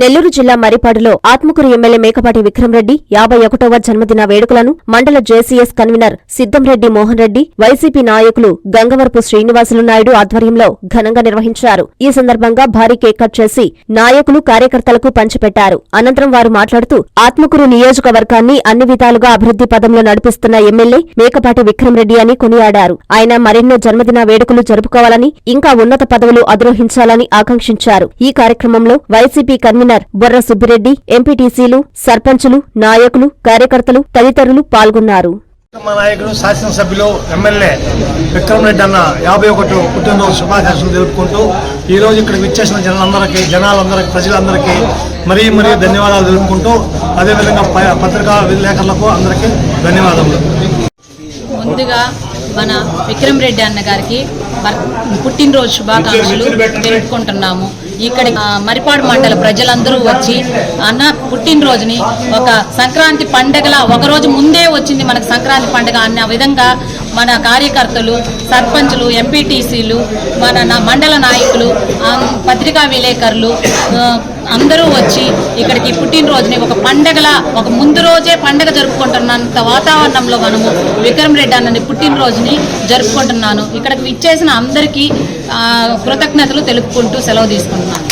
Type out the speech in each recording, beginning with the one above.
నెల్లూరు జిల్లా మరిపాడులో ఆత్మకూరు ఎమ్మెల్యే మేకపాటి విక్రమరెడ్డి యాభై ఒకటవ జన్మదిన వేడుకలను మండల JCS convener Siddamreddy Mohan Reddy YCP నాయకులు గంగవరపు శ్రీనివాసులు నాయుడు ఆధ్వర్యంలో ఘనంగా నిర్వహించారు. ఈ సందర్భంగా భారీ కేక్ కట్ చేసి నాయకులు కార్యకర్తలకు పంచిపెట్టారు. అనంతరం వారు మాట్లాడుతూ ఆత్మకూరు నియోజకవర్గాన్ని అన్ని విధాలుగా అభివృద్ధి పదంలో నడిపిస్తున్న ఎమ్మెల్యే మేకపాటి విక్రమరెడ్డి అని కొనియాడారు. ఆయన మరెన్నో జన్మదిన వేడుకలు జరుపుకోవాలని ఇంకా ఉన్నత పదవులు అధిరోహించాలని ఆకాంక్షించారు. ఈ కార్యక్రమంలో వైసీపీ కన్వీనర్ బొర్ర సుబ్బిరెడ్డి ఎంపీటీసీలు సర్పంచులు నాయకులు కార్యకర్తలు తదితరులు పాల్గొన్నారు. మా నాయకుడు శాసనసభ్యులు ఎమ్మెల్యే విక్రమ్ రెడ్డి అన్న యాభై ఒకటి పుట్టినరోజు శుభాకాంక్షలు తెలుపుకుంటూ ఈ రోజు ఇక్కడికి విచ్చేసిన జనాలందరికీ జనాలందరికీ ప్రజలందరికీ మరీ మరీ ధన్యవాదాలు తెలుపుకుంటూ అదేవిధంగా ప- పత్రికా విలేకరులకు అందరికీ ధన్యవాదములు. ముందుగా మన విక్రమ్ రెడ్డి అన్న గారికి పుట్టినరోజు శుభాకాంక్షలు తెలుపుకుంటున్నాము. ఇక్కడ మరిపాడు మండల ప్రజలందరూ వచ్చి అన్న పుట్టినరోజుని ఒక సంక్రాంతి పండగలా ఒకరోజు ముందే వచ్చింది మనకు సంక్రాంతి పండగ అన్న విధంగా మన కార్యకర్తలు సర్పంచులు ఎంపీటీసీలు మన నా- మండల నాయకులు పత్రికా విలేకరులు అందరూ వచ్చి ఇక్కడికి పుట్టినరోజుని ఒక పండగలా ఒక ముందు రోజే పండగ జరుపుకుంటున్నంత వాతావరణంలో మనము విక్రమ్ రెడ్డి అన్నని పుట్టినరోజుని జరుపుకుంటున్నాను. ఇక్కడికి విచ్చేసిన అందరికీ కృతజ్ఞతలు తెలుపుకుంటూ సెలవు తీసుకుంటున్నాను.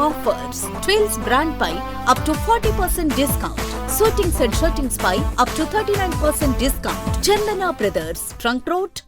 Offers twills brand pi up to forty percent discount shootings and shirtings pi up to thirty nine percent discount Chandana brothers trunk road